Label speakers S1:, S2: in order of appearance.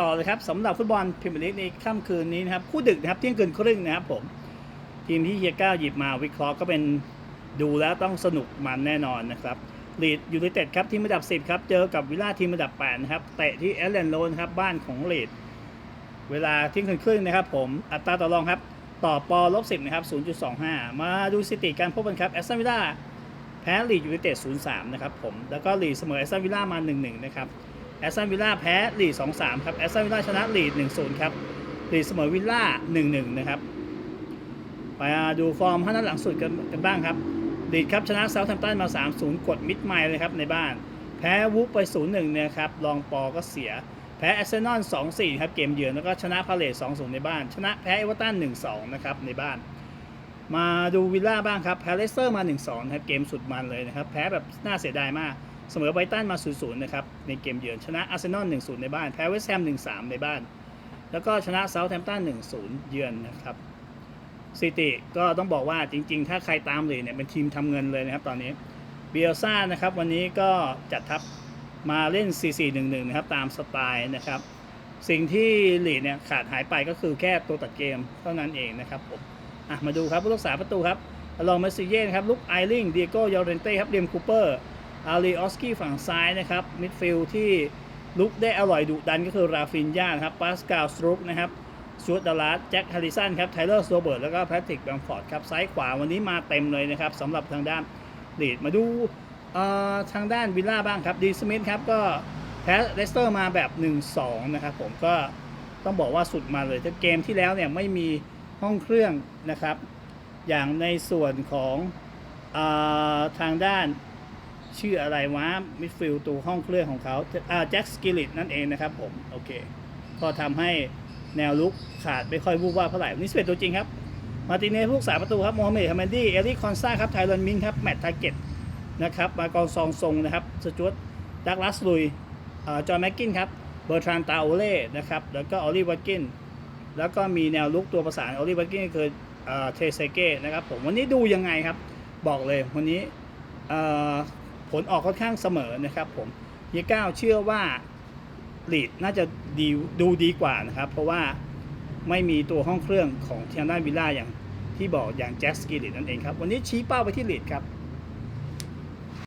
S1: ต่อเลยครับสำหรับฟุตบอลพรีเมียร์ลีกในค่ำคืนนี้นะครับคู่ดึกนะครับเที่ยงคืนครึ่งนะครับผมทีมที่เฮียก้าหยิบมาวิเคราะห์ก็เป็นดูแล้วต้องสนุกมันแน่นอนนะครับลีดยูไนเต็ดครับทีมอันดับ 10 ครับ เจอกับวิลล่าทีมอันดับ8นะครับเตะที่แอลเลนโรนครับบ้านของลีดเวลาเที่ยงคืนครึ่งนะครับผมอัตราต่อรองครับต่อปอลบ10นะครับ 0.25 มาดูสถิติการพบกันครับแอสตันวิลล่าแพ้ลีดยูไนเต็ด 0-3 นะครับผม แล้วก็ลีดเสมอแอสตันวิลล่ามา 1-1 นะครับ แอสตันวิลล่าแพ้ลีด2-3ครับแอสตันวิลล่าชนะลีด1-0ครับลีดเสมอวิลล่า1-1นะครับมาดูฟอร์มห้านัดหลังสุดกันกันบ้างครับลีดครับชนะเซาท์แฮมป์ตันมา3-0กดมิดไมล์เลยครับในบ้าน แพ้วูฟไป0-1นย์หนึ่งนะครับลองปอก็เสีย แพ้แอสเซนอล2-4ครับเกมเยือนแล้วก็ชนะพาเลต2-0ในบ้าน ชนะแพ้เอเวอร์ตัน1-2นะครับในบ้าน มาดูวิลล่าบ้างครับแพ้เลสเตอร์มา1-2นะครับเกมสุดมันเลยนะครับแพ้แบบน่าเสียดายมาก เสมอไบรตันมา 0-0 นะครับ ในเกมเยือนชนะอาร์เซนอล 1-0 ในบ้าน แพ้เวสต์แฮม 1-3 ในบ้าน แล้วก็ชนะเซาท์แฮมป์ตัน 1-0 เยือนนะครับซิตี้ก็ต้องบอกว่าจริง ๆ ถ้าใครตามเลยเนี่ยเป็นทีมทำเงินเลยนะครับตอนนี้เบียลซ่านะครับวันนี้ก็จัดทัพมาเล่น 4-4-1-1 นะครับตามสไตล์นะครับ สิ่งที่ลีดเนี่ยขาดหายไปก็คือแค่ตัวตัดเกมเท่านั้นเองนะครับผมอะมาดูครับผู้รักษาประตูครับลองเมสซิเย่นครับลุกไอริงเดียโก้ยอร์เรนเต้ครับเดมคูเปอร์ อารีออสกี้ฝั่งซ้ายนะครับมิดฟิลด์ที่ลุกได้อร่อยดุดันก็คือราฟินยาครับปาสกาลสตรุกนะครับชูดดาลัสแจ็คฮาริสันครับไทเลอร์สโวเบิร์ตแล้วก็แพทริกแบมฟอร์ดครับซ้ายขวาวันนี้มาเต็มเลยนะครับสำหรับทางด้านลีดมาดูทางด้านวิลล่าบ้างครับดีสมิธครับก็แพ้เลสเตอร์มาแบบ 1-2 นะครับผมก็ต้องบอกว่าสุดมาเลยแต่เกมที่แล้วเนี่ยไม่มีห้องเครื่องนะครับ อย่างในส่วนของอทางด้าน ชื่ออะไรวะมิดฟิลตัวห้องเครื่องของเขาอ่าแจ็คสกิลิตนั่นเองนะครับผม โอเค ก็ทำให้แนวลุกขาดไม่ค่อยวูบว่าเท่าไหร่นี่สเปตัวจริงครับ มาร์ติเนสผู้รักษาประตูครับโมฮัมเหม็ดฮัมแมนดี้ เอริคคอนซาครับ ไทรอนมิงครับ แมตต์ทาเก็ตนะครับ มากองซองทรงนะครับ สจวตดักลัสลุยจอห์นแม็กกินครับ เบอร์ทรานตาโอเล่นะครับ แล้วก็ออลลี่วัตกิน แล้วก็มีแนวลุกตัวประสานออลลี่วัตกินก็คือเทเซเก้นะครับผม วันนี้ดูยังไงครับ บอกเลยวันนี้ ผลออกค่อนข้างเสมอนะครับผมเฮียก้าวเชื่อว่าลีดน่าจะดีดูดีกว่านะครับ เพราะว่าไม่มีตัวห้องเครื่องของเทียนด้านวิลล่าอย่างที่บอกอย่างแจ็คสกิลิตนั่นเองครับ วันนี้ชี้เป้าไปที่ลีดครับ